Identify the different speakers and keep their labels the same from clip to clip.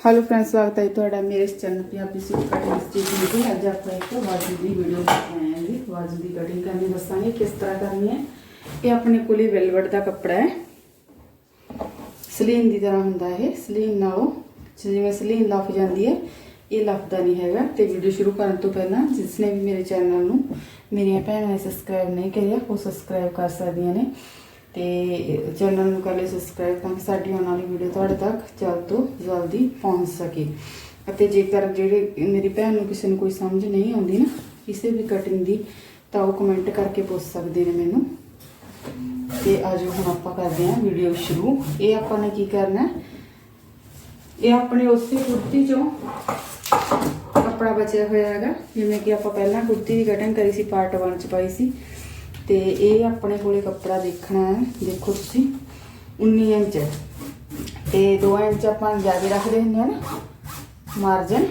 Speaker 1: Hello friends ਸਵਾਗਤ ਹੈ ਜੀ ਤੁਹਾਡਾ ਮੇਰੇ channel Punjabi suit cutting stitching ਦੀ ਅੱਜ ਆਪਾਂ ਇੱਕ ਬਾਜੂ ਦੀ ਵੀਡੀਓ ਲੈ ਕੇ ਹਾਂ ਜੀ ਬਾਜੂ ਦੀ ਕਟਿੰਗ ਕਰਨੀ, ਦੱਸਾਂਗੇ ਕਿਸ ਤਰ੍ਹਾਂ ਕਰਨੀ ਹੈ। ਇਹ ਆਪਣੇ ਕੋਲੇ ਵੈਲਵਟ ਦਾ ਕੱਪੜਾ ਹੈ। ਸਲੀਨ ਦੀ ਤਰ੍ਹਾਂ ਹੁੰਦਾ ਇਹ। ਸਲੀਨ ਨਾਲੋਂ ਜਿਵੇਂ ਸਲੀਨ ਲੱਫ ਜਾਂਦੀ ਹੈ, ਇਹ ਲੱਫਦਾ ਨਹੀਂ ਹੈਗਾ। ਤੇ ਵੀਡੀਓ ਸ਼ੁਰੂ ਕਰਨ ਤੋਂ ਪਹਿਲਾਂ ਜਿਸ ਨੇ ਵੀ ਮੇਰੇ ਚੈਨਲ ਨੂੰ, ਮੇਰੀਆਂ ਭੈਣਾਂ ਨੇ ਸਬਸਕ੍ਰਾਈਬ ਨਹੀਂ ਕਰਿਆ, ਉਹ ਸਬਸਕ੍ਰਾਈਬ ਕਰ ਸਕਦੀਆਂ ਨੇ। ਤੇ ਚੈਨਲ ਨੂੰ ਕਰ ਲਿਓ ਸਬਸਕ੍ਰਾਈਬ ਤਾਂ ਕਿ ਸਾਡੀ ਆਉਣ ਵਾਲੀ ਵੀਡੀਓ ਤੁਹਾਡੇ ਤੱਕ ਜਲਦ ਤੋਂ ਜਲਦੀ ਪਹੁੰਚ ਸਕੇ। ਅਤੇ ਜੇਕਰ ਜਿਹੜੇ ਮੇਰੀ ਭੈਣ ਨੂੰ ਕਿਸੇ ਨੂੰ ਕੋਈ ਸਮਝ ਨਹੀਂ ਆਉਂਦੀ ਨਾ, ਕਿਸੇ ਵੀ ਕਟਿੰਗ ਦੀ, ਤਾਂ ਉਹ ਕਮੈਂਟ ਕਰਕੇ ਪੁੱਛ ਸਕਦੇ ਨੇ ਮੈਨੂੰ। ਤੇ ਆਜੋ ਹੁਣ ਆਪਾਂ ਕਰਦੇ ਹਾਂ ਵੀਡੀਓ ਸ਼ੁਰੂ। ਇਹ ਆਪਾਂ ਨੇ ਕੀ ਕਰਨਾ ਇਹ ਆਪਣੇ ਉਸੇ ਕੁੜਤੀ ਚੋਂ ਕੱਪੜਾ ਬਚਿਆ ਹੋਇਆ ਹੈਗਾ, ਜਿਵੇਂ ਕਿ ਆਪਾਂ ਪਹਿਲਾਂ ਕੁੜਤੀ ਦੀ ਕਟਿੰਗ ਕਰੀ ਸੀ ਪਾਰਟ 1 ਚ ਪਾਈ ਸੀ। ਤੇ ਇਹ ਆਪਣੇ ਕੋਲੇ ਕੱਪੜਾ ਦੇਖਣਾ ਹੈ। ਦੇਖੋ ਤੁਸੀਂ 19 ਇੰਚ। ਹੈ। ਤੇ 2 ਇੰਚ ਆਪਾਂ ਜ਼ਿਆਦਾ ਰੱਖਦੇ ਹੁੰਦੇ ਆ ਨਾ ਮਾਰਜਨ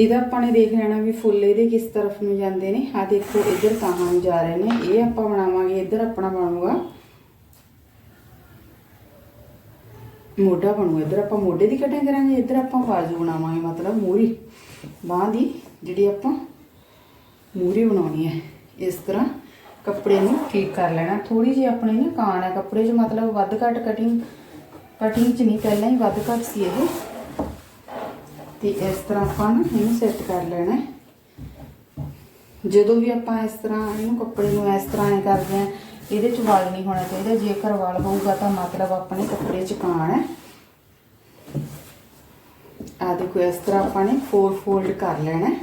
Speaker 1: ਇਹਦਾ ਆਪਾਂ ਨੇ ਦੇਖ ਲੈਣਾ ਵੀ ਫੁੱਲ ਇਹਦੇ ਕਿਸ ਤਰਫ ਨੂੰ ਜਾਂਦੇ ਨੇ। ਆ ਦੇਖੋ, ਇੱਧਰ ਤਾਹਾਂ ਨੂੰ ਜਾ ਰਹੇ ਨੇ। ਇਹ ਆਪਾਂ ਬਣਾਵਾਂਗੇ, ਇੱਧਰ ਆਪਣਾ ਬਣੂਗਾ। ਮੋਢਾ ਬਣੂ ਇੱਧਰ ਆਪਾਂ ਮੋਢੇ ਦੀ ਕਟਿੰਗ ਕਰਾਂਗੇ, ਇੱਧਰ ਆਪਾਂ ਬਾਜੂ ਬਣਾਵਾਂਗੇ। ਮਤਲਬ ਮੂਰੀ। ਬਾਹ ਦੀ ਜਿਹੜੀ ਆਪਾਂ ਮੂਰੀ ਬਣਾਉਣੀ ਹੈ। ਇਸ ਤਰ੍ਹਾਂ ਕੱਪੜੇ ਨੂੰ ਠੀਕ ਕਰ ਲੈਣਾ। ਥੋੜੀ ਜਿਹੀ ਆਪਣੀ ਨਾ ਕਾਣ ਹੈ ਕੱਪੜੇ 'ਚ, ਮਤਲਬ ਵੱਧ ਘੱਟ ਕਟਿੰਗ ਕਟਿੰਗ 'ਚ ਨਹੀਂ, ਪਹਿਲਾਂ ਹੀ ਵੱਧ ਘੱਟ ਸੀ ਇਹ ਤੇ ਇਸ ਤਰ੍ਹਾਂ ਆਪਾਂ ਨਾ ਇਹਨੂੰ ਸੈੱਟ ਕਰ ਲੈਣਾ ਜਦੋਂ ਵੀ ਆਪਾਂ ਇਸ ਤਰ੍ਹਾਂ ਇਹਨੂੰ ਕੱਪੜੇ ਨੂੰ ਇਸ ਤਰ੍ਹਾਂ ਐ ਕਰਦੇ ਆ ਇਹਦੇ 'ਚ ਵਾਲ ਨਹੀਂ ਹੋਣਾ ਚਾਹੀਦਾ। ਜੇਕਰ ਵਾਲ ਹੋਊਗਾ ਤਾਂ ਮਤਲਬ ਆਪਣੇ ਕੱਪੜੇ 'ਚ ਕਾਣ ਹੈ। ਆ ਦੇਖੋ, ਇਸ ਤਰ੍ਹਾਂ ਆਪਾਂ ਨੇ ਫੋਰ ਫੋਲਡ ਕਰ ਲੈਣਾ ਹੈ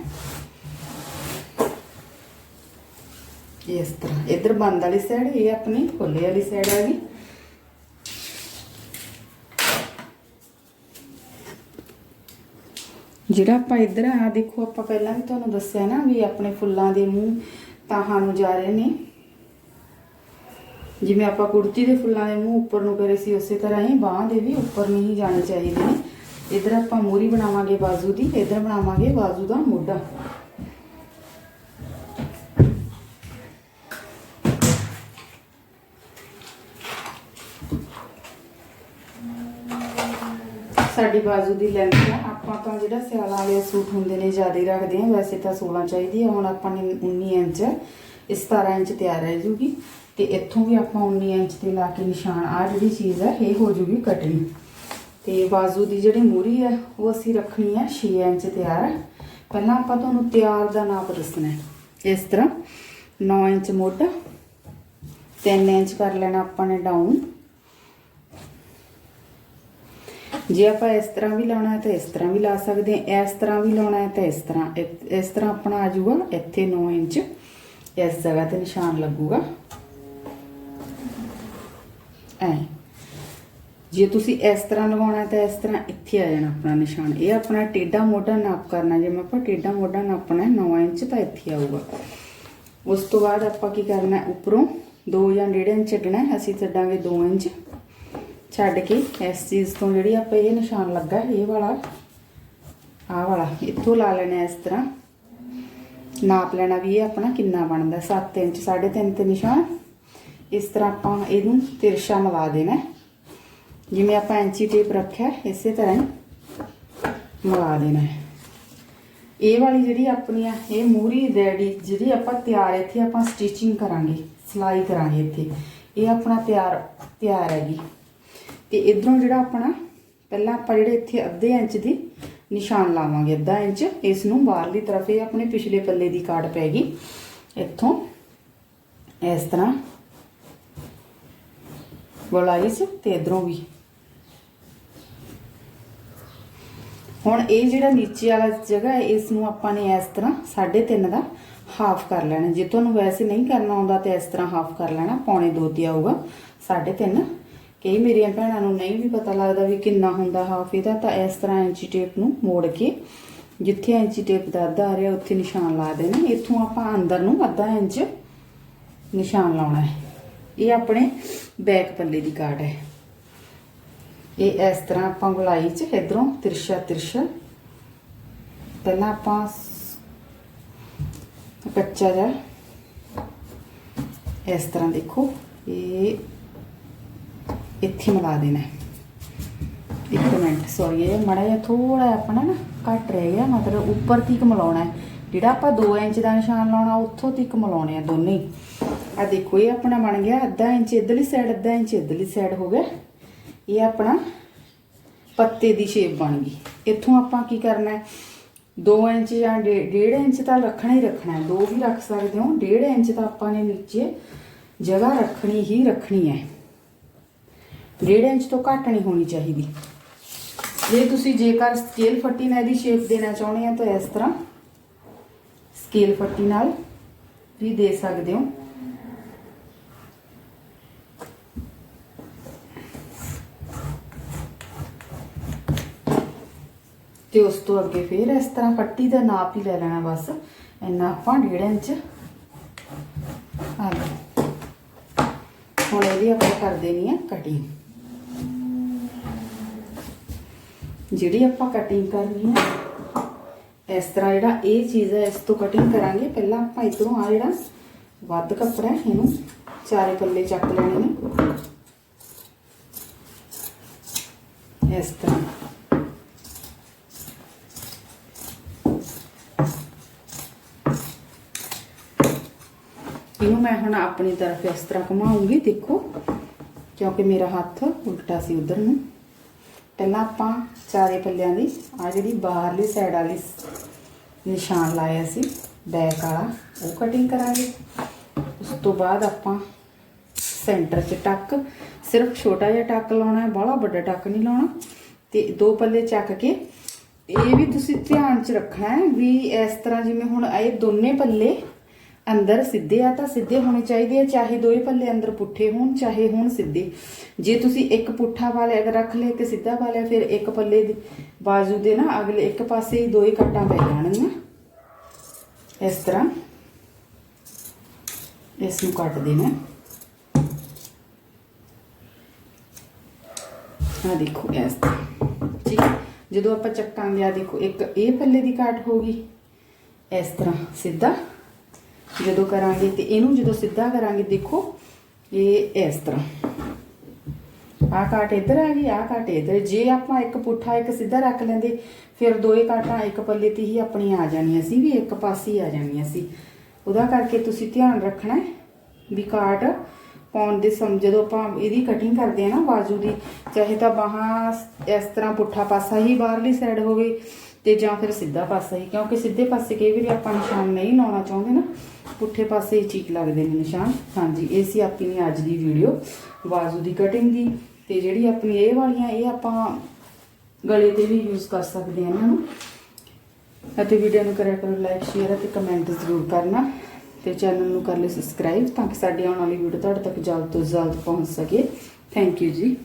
Speaker 1: ਇਸ ਤਰ੍ਹਾਂ। ਇਧਰ ਬੰਦ ਵਾਲੀ ਸਾਈਡ ਇਹ ਆਪਣੀ ਖੋਲੇ ਵਾਲੀ ਸਾਈਡ ਆ ਗਈ। ਜਿਹੜਾ ਆਪਾਂ ਇਧਰ ਆ, ਦੇਖੋ ਆਪਾਂ ਪਹਿਲਾਂ ਵੀ ਤੁਹਾਨੂੰ ਦੱਸਿਆ ਨਾ ਵੀ ਆਪਣੇ ਫੁੱਲਾਂ ਦੇ ਮੂੰਹ ਤਾਹਾਂ ਨੂੰ ਜਾ ਰਹੇ ਨੇ। ਜਿਵੇਂ ਆਪਾਂ ਕੁੜਤੀ ਦੇ ਫੁੱਲਾਂ ਦੇ ਮੂੰਹ ਉੱਪਰ ਨੂੰ ਕਰੇ ਸੀ, ਉਸੇ ਤਰ੍ਹਾਂ ਹੀ ਬਾਹਾਂ ਦੇ ਵੀ ਉੱਪਰ ਨੂੰ ਹੀ ਜਾਣੇ ਚਾਹੀਦੇ ਨੇ। ਇਧਰ ਆਪਾਂ ਮੂਰੀ ਬਣਾਵਾਂਗੇ ਬਾਜ਼ੂ ਦੀ, ਇਧਰ ਬਣਾਵਾਂਗੇ ਬਾਜ਼ੂ ਦਾ ਮੋਢਾ। ਸਾਡੀ ਬਾਜ਼ੂ ਦੀ ਲੈਂਥ ਆ। ਆਪਾਂ ਤਾਂ ਜਿਹੜਾ ਸਿਆਲਾਂ ਵਾਲੇ ਸੂਟ ਹੁੰਦੇ ਨੇ, ਜ਼ਿਆਦਾ ਹੀ ਰੱਖਦੇ ਆ। ਵੈਸੇ ਤਾਂ 16 ਚਾਹੀਦੀ ਆ। ਹੁਣ ਆਪਾਂ ਨੇ 19 ਇੰਚ ਇਸ 17 ਇੰਚ ਤਿਆਰ ਰਹਿ ਜੂਗੀ। ਤੇ ਇੱਥੋਂ ਵੀ ਆਪਾਂ 19 ਇੰਚ ਤੇ ਲਾ ਕੇ ਨਿਸ਼ਾਨ ਆ ਜਿਹੜੀ ਚੀਜ਼ ਹੈ ਇਹ ਹੋ ਜੂਗੀ ਕਟਿੰਗ ਤੇ ਬਾਜ਼ੂ ਦੀ ਜਿਹੜੀ ਮੂਰੀ ਹੈ ਉਹ ਅਸੀਂ ਰੱਖਣੀ ਹੈ 6 ਇੰਚ ਤਿਆਰ। ਪਹਿਲਾਂ ਆਪਾਂ ਤੁਹਾਨੂੰ ਤਿਆਰ ਦਾ ਨਾਪ ਦੱਸਣਾ ਇਸ ਤਰ੍ਹਾਂ 9 ਇੰਚ ਮੋਢਾ 3 ਇੰਚ ਕਰ ਲੈਣਾ ਆਪਾਂ ਨੇ ਡਾਊਨ ਜੇ ਆਪਾਂ ਇਸ ਤਰ੍ਹਾਂ ਵੀ ਲਾਉਣਾ ਹੈ ਤਾਂ ਇਸ ਤਰ੍ਹਾਂ ਵੀ ਲਾ ਸਕਦੇ ਹਾਂ। ਇਸ ਤਰ੍ਹਾਂ ਵੀ ਲਾਉਣਾ ਹੈ ਤਾਂ ਇਸ ਤਰ੍ਹਾਂ ਇ- ਇਸ ਤਰ੍ਹਾਂ ਆਪਣਾ ਆ ਜਾਊਗਾ। ਇੱਥੇ 9 ਇੰਚ ਇਸ ਜਗ੍ਹਾ ਤੇ ਨਿਸ਼ਾਨ ਲੱਗੂਗਾ। ਐ। ਜੇ ਤੁਸੀਂ ਇਸ ਤਰ੍ਹਾਂ ਲਗਾਉਣਾ ਹੈ ਤਾਂ ਇਸ ਤਰ੍ਹਾਂ ਇੱਥੇ ਆ ਜਾਣਾ ਆਪਣਾ ਨਿਸ਼ਾਨ। ਇਹ ਆਪਣਾ ਟੇਢਾ ਮੋਢਾ ਨਾਪ ਕਰਨਾ। ਜਿਵੇਂ ਆਪਾਂ ਟੇਢਾ ਮੋਢਾ ਨਾਪਣਾ ਹੈ 9 ਇੰਚ ਤਾਂ ਇੱਥੇ ਆਊਗਾ। ਉਸ ਤੋਂ ਬਾਅਦ ਆਪਾਂ ਕੀ ਕਰਨਾ ਹੈ? ਉੱਪਰੋਂ 2 ਜਾਂ 1.5 ਇੰਚ ਛੱਡਣਾ ਹੈ। ਅਸੀਂ ਛੱਡਾਂਗੇ 2 ਇੰਚ। ਛੱਡ ਕੇ ਇਸ ਚੀਜ਼ ਤੋਂ ਜਿਹੜੀ ਆਪਾਂ ਇਹ ਨਿਸ਼ਾਨ ਲੱਗਾ ਇਹ ਵਾਲਾ, ਆਹ ਵਾਲਾ, ਇੱਥੋਂ ਲਾ ਲੈਣਾ ਇਸ ਤਰ੍ਹਾਂ। ਨਾਪ ਲੈਣਾ ਵੀ ਇਹ ਆਪਣਾ ਕਿੰਨਾ ਬਣਦਾ 7 ਇੰਚ 3.5 ਤੇ ਨਿਸ਼ਾਨ। ਇਸ ਤਰ੍ਹਾਂ ਆਪਾਂ ਇਹਨੂੰ ਤਿਰਛਾ ਮਿਲਾ ਦੇਣਾ। ਜਿਵੇਂ ਆਪਾਂ ਇੰਚੀ ਟੇਪ ਰੱਖਿਆ, ਇਸੇ ਤਰ੍ਹਾਂ ਹੀ ਮਿਲਾ ਦੇਣਾ ਇਹ ਵਾਲੀ ਜਿਹੜੀ ਆਪਣੀ ਆ, ਇਹ ਮੂਰੀ ਰੈਡੀ, ਜਿਹੜੀ ਆਪਾਂ ਤਿਆਰ ਇੱਥੇ ਆਪਾਂ ਸਟਿਚਿੰਗ ਕਰਾਂਗੇ, ਸਿਲਾਈ ਕਰਾਂਗੇ ਇੱਥੇ। ਇਹ ਆਪਣਾ ਤਿਆਰ ਤਿਆਰ ਹੈਗੀ। ਤੇ ਇਧਰੋਂ ਜਿਹੜਾ ਆਪਣਾ, ਪਹਿਲਾਂ ਆਪਾਂ ਜਿਹੜੇ ਇੱਥੇ ਅੱਧੇ ਇੰਚ ਦੀ ਨਿਸ਼ਾਨ ਲਾਵਾਂਗੇ, ਅੱਧਾ ਇੰਚ, ਇਸ ਨੂੰ ਬਾਹਰਲੀ ਤਰਫ, ਇਹ ਆਪਣੇ ਪਿਛਲੇ ਪੱਲੇ ਦੀ ਕਾਟ ਪੈ ਗਈ। ਇੱਥੋਂ ਇਸ ਤਰ੍ਹਾਂ ਗੋਲਾਈ ਤੇ ਇਧਰੋਂ ਵੀ। ਹੁਣ ਇਹ ਜਿਹੜਾ ਨੀਚੇ ਵਾਲਾ ਜਗ੍ਹਾ ਹੈ, ਇਸ ਨੂੰ ਆਪਾਂ ਨੇ ਇਸ ਤਰ੍ਹਾਂ 3.5 ਦਾ ਹਾਫ ਕਰ ਲੈਣਾ। ਜੇ ਤੁਹਾਨੂੰ ਵੈਸੇ ਨਹੀਂ ਕਰਨਾ ਆਉਂਦਾ, ਤੇ ਇਸ ਤਰ੍ਹਾਂ ਹਾਫ ਕਰ ਲੈਣਾ, ਪੌਣੇ 2 ਤੇ ਆਊਗਾ 3.5 ਕਈ ਮੇਰੀਆਂ ਭੈਣਾਂ ਨੂੰ ਨਹੀਂ ਵੀ ਪਤਾ ਲੱਗਦਾ ਵੀ ਕਿੰਨਾ ਹੁੰਦਾ ਹਾਫ ਇਹਦਾ, ਤਾਂ ਇਸ ਤਰ੍ਹਾਂ ਇੰਚੀ ਟੇਪ ਨੂੰ ਮੋੜ ਕੇ, ਜਿੱਥੇ ਇੰਚੀ ਟੇਪ ਦਾ ਅੱਧਾ ਆ ਰਿਹਾ, ਉੱਥੇ ਨਿਸ਼ਾਨ ਲਾ ਦੇਣਾ। ਇੱਥੋਂ ਆਪਾਂ ਅੰਦਰ ਨੂੰ ਅੱਧਾ ਇੰਚ ਨਿਸ਼ਾਨ ਲਾਉਣਾ ਹੈ। ਇਹ ਆਪਣੇ ਬੈਕ ਪੱਲੇ ਦੀ ਕਾਟ ਹੈ। ਇਹ ਇਸ ਤਰ੍ਹਾਂ ਆਪਾਂ ਗੁਲਾਈ ਚ ਇਧਰੋਂ ਤਿਰਛਾ ਤਿਰਛਾ। ਪਹਿਲਾਂ ਆਪਾਂ ਕੱਚਾ ਜਿਹਾ ਇਸ ਤਰ੍ਹਾਂ ਦੇਖੋ, ਇਹ ਇੱਥੇ ਮਿਲਾ ਦੇਣਾ ਇੱਕ ਮਿੰਟ ਸੌਰੀ ਇਹ ਮੜਾ ਜਿਹਾ ਥੋੜਾ ਆਪਣਾ ਨਾ ਘੱਟ ਰਹਿ ਗਿਆ, ਮਤਲਬ ਉੱਪਰ ਤੀਕ ਮਿਲਾਉਣਾ ਜਿਹੜਾ ਆਪਾਂ 2 ਇੰਚ ਦਾ ਨਿਸ਼ਾਨ ਲਾਉਣਾ, ਉੱਥੋਂ ਤੀਕ ਮਿਲਾਉਣੇ ਆ ਦੋਨੇ ਆ ਦੇਖੋ, ਇਹ ਆਪਣਾ ਬਣ ਗਿਆ ਅੱਧਾ ਇੰਚ ਇਧਰਲੀ ਸਾਈਡ ਅੱਧਾ ਇੰਚ ਇਧਰਲੀ ਸਾਈਡ ਹੋ ਗਿਆ। ਇਹ ਆਪਣਾ ਪੱਤੇ ਦੀ ਸ਼ੇਪ ਬਣ ਗਈ। ਇੱਥੋਂ ਆਪਾਂ ਕੀ ਕਰਨਾ ਹੈ? 2 ਇੰਚ ਜਾਂ 1.5 ਇੰਚ ਤਾਂ ਰੱਖਣਾ ਹੀ ਰੱਖਣਾ ਹੈ। ਦੋ ਵੀ ਰੱਖ ਸਕਦੇ ਹੋ 1.5 ਇੰਚ ਤਾਂ ਆਪਾਂ ਨੇ ਨੀਚੇ ਜਗ੍ਹਾ ਰੱਖਣੀ ਹੀ ਰੱਖਣੀ ਹੈ। 1.5 ਇੰਚ ਤੋਂ ਘੱਟ ਨਹੀਂ ਹੋਣੀ ਚਾਹੀਦੀ। ਜੇ ਤੁਸੀਂ ਜੇਕਰ ਸਕੇਲ ਫੱਟੀ ਨਾਲ ਇਹਦੀ ਸ਼ੇਪ ਦੇਣਾ ਚਾਹੁੰਦੇ ਆ, ਤਾਂ ਇਸ ਤਰ੍ਹਾਂ ਸਕੇਲ ਫੱਟੀ ਨਾਲ ਵੀ ਦੇ ਸਕਦੇ ਹੋ। ਤੇ ਉਸ ਤੋਂ ਅੱਗੇ ਫਿਰ ਇਸ ਤਰ੍ਹਾਂ ਫੱਟੀ ਦਾ ਨਾਪ ਹੀ ਲੈ ਲੈਣਾ ਬਸ। ਇੰਨਾ ਆਪਾਂ 1.5 ਇੰਚ ਆ ਲਓ ਹੁਣ ਇਹਦੀ ਆਪਾਂ ਕਰ ਦੇਣੀ ਆ ਕਟਿੰਗ ਜਿਹੜੀ ਆਪਾਂ ਕਟਿੰਗ ਕਰਨੀ ਆ, ਇਸ ਤਰ੍ਹਾਂ ਜਿਹੜਾ ਇਹ ਚੀਜ਼ ਹੈ, ਇਸ ਤੋਂ ਕਟਿੰਗ ਕਰਾਂਗੇ। ਪਹਿਲਾਂ ਆਪਾਂ ਇਧਰੋਂ ਆ ਜਿਹੜਾ ਵੱਧ ਕੱਪੜਾ ਹੈ, ਇਹਨੂੰ ਚਾਰੇ ਪੱਲੇ ਚੱਕ ਲੈਣੇ ਨੇ। ਇਸ ਤਰ੍ਹਾਂ। ਇਹਨੂੰ ਮੈਂ ਹੁਣ ਆਪਣੀ ਤਰਫ ਇਸ ਤਰ੍ਹਾਂ ਘੁਮਾਉਂਗੀ, ਦੇਖੋ, ਕਿਉਂਕਿ ਮੇਰਾ ਹੱਥ ਉਲਟਾ ਸੀ ਉਧਰ ਨੂੰ। ਪਹਿਲਾਂ ਆਪਾਂ ਚਾਰੇ ਪੱਲਿਆਂ ਦੀ ਆ ਜਿਹੜੀ ਬਾਹਰਲੀ ਸਾਈਡ ਵਾਲੀ ਨਿਸ਼ਾਨ ਲਾਇਆ ਸੀ ਬੈਕ ਵਾਲਾ, ਉਹ ਕਟਿੰਗ ਕਰਾਂਗੇ। ਉਸ ਤੋਂ ਬਾਅਦ ਆਪਾਂ ਸੈਂਟਰ 'ਚ ਟੱਕ, ਸਿਰਫ ਛੋਟਾ ਜਿਹਾ ਟੱਕ ਲਾਉਣਾ ਹੈ, ਬਾਹਲਾ ਵੱਡਾ ਟੱਕ ਨਹੀਂ ਲਾਉਣਾ। ਤੇ ਦੋ ਪੱਲੇ ਚੱਕ ਕੇ ਇਹ ਵੀ ਤੁਸੀਂ ਧਿਆਨ 'ਚ ਰੱਖਣਾ ਹੈ ਵੀ ਇਸ ਤਰ੍ਹਾਂ ਜਿਵੇਂ ਹੁਣ ਇਹ ਦੋਨੇ ਪੱਲੇ ਅੰਦਰ ਸਿੱਧੇ ਆ ਤਾਂ ਸਿੱਧੇ ਹੋਣੇ ਚਾਹੀਦੇ ਆ, ਚਾਹੇ ਦੋਵੇਂ ਪੱਲੇ ਅੰਦਰ ਪੁੱਠੇ ਹੋਣ, ਚਾਹੇ ਹੋਣ ਸਿੱਧੇ। ਜੇ ਤੁਸੀਂ ਇੱਕ ਪੁੱਠਾ ਵਾਲੇ ਅਗਰ ਰੱਖ ਲਿਆ ਇੱਕ ਸਿੱਧਾ ਪਾ ਫਿਰ ਇੱਕ ਪੱਲੇ ਦੇ ਬਾਜ਼ੂ ਦੇ ਨਾ ਅਗਲੇ ਇੱਕ ਪਾਸੇ ਹੀ ਦੋਏ ਕੱਟਾਂ ਪੈ ਜਾਣਗੀਆਂ। ਇਸ ਤਰ੍ਹਾਂ ਇਸ ਨੂੰ ਕੱਟ ਦੇਣਾ। ਆ ਦੇਖੋ ਇਸ ਤਰ੍ਹਾਂ, ਠੀਕ ਹੈ? ਜਦੋਂ ਆਪਾਂ ਚੱਕਾਂਗੇ ਆ ਦੇਖੋ, ਇੱਕ ਇਹ ਪੱਲੇ ਦੀ ਕਾਟ ਹੋ ਗਈ। ਇਸ ਤਰ੍ਹਾਂ ਸਿੱਧਾ ਜਦੋਂ ਕਰਾਂਗੇ ਤੇ ਇਹਨੂੰ ਜਦੋਂ ਸਿੱਧਾ ਕਰਾਂਗੇ, ਦੇਖੋ ਇਹ ਇਸ ਤਰ੍ਹਾਂ। ਆਹ ਕਾਟ ਇੱਧਰ ਆ ਗਈ, ਆਹ ਕਾਟ ਇੱਧਰ। ਜੇ ਆਪਾਂ ਇੱਕ ਪੁੱਠਾ, ਇੱਕ ਸਿੱਧਾ ਰੱਖ ਲੈਂਦੇ, ਫਿਰ ਦੋਏ ਕਾਟਾਂ ਇੱਕ ਪੱਲੇ ਤੇ ਹੀ ਆਪਣੀਆਂ ਆ ਜਾਣੀਆਂ ਸੀ, ਵੀ ਇੱਕ ਪਾਸੇ ਆ ਜਾਣੀਆਂ ਸੀ। ਉਹਦਾ ਕਰਕੇ ਤੁਸੀਂ ਧਿਆਨ ਰੱਖਣਾ ਵੀ ਕਾਟ ਪਾਉਣ ਦੇ ਸਮ, ਜਦੋਂ ਆਪਾਂ ਇਹਦੀ ਕਟਿੰਗ ਕਰਦੇ ਆ ਨਾ ਬਾਜੂ ਦੀ, ਚਾਹੇ ਤਾਂ ਬਾਹਾਂ ਇਸ ਤਰ੍ਹਾਂ ਪੁੱਠਾ ਪਾਸਾ ਹੀ ਬਾਹਰਲੀ ਸਾਈਡ ਹੋਵੇ ਤੇ ਜਾਂ ਫਿਰ ਸਿੱਧਾ ਪਾਸਾ ਹੀ, ਕਿਉਂਕਿ ਸਿੱਧੇ ਪਾਸੇ ਕਈ ਵਾਰੀ ਆਪਾਂ ਨਿਸ਼ਾਨ ਨਹੀਂ ਲਾਉਣਾ ਚਾਹੁੰਦੇ ਨਾ। ਪੁੱਠੇ ਪਾਸੇ ਚੀਕ ਲੱਗਦੇ ਨੇ ਨਿਸ਼ਾਨ। ਹਾਂਜੀ, ਇਹ ਸੀ ਆਪਣੀ ਅੱਜ ਦੀ ਵੀਡੀਓ ਬਾਜੂ ਦੀ ਕਟਿੰਗ ਦੀ। ਤੇ ਜਿਹੜੀ ਆਪਣੀ ਇਹ ਵਾਲੀਆਂ, ਇਹ ਆਪਾਂ ਗਲੇ ਤੇ ਵੀ ਯੂਜ਼ ਕਰ ਸਕਦੇ ਹਾਂ ਇਹਨਾਂ ਨੂੰ। ਅਤੇ ਵੀਡੀਓ ਨੂੰ ਕਰਿਆ ਕਰੋ ਲਾਈਕ ਸ਼ੇਅਰ ਅਤੇ ਕਮੈਂਟ ਜ਼ਰੂਰ ਕਰਨਾ। ਤੇ ਚੈਨਲ ਨੂੰ ਕਰ ਲਿਓ ਸਬਸਕ੍ਰਾਈਬ ਤਾਂ ਕਿ ਸਾਡੀ ਆਉਣ ਵਾਲੀ ਵੀਡੀਓ ਤੁਹਾਡੇ ਤੱਕ ਜਲਦ ਤੋਂ ਜਲਦ ਪਹੁੰਚ ਸਕੇ। ਥੈਂਕ ਯੂ ਜੀ।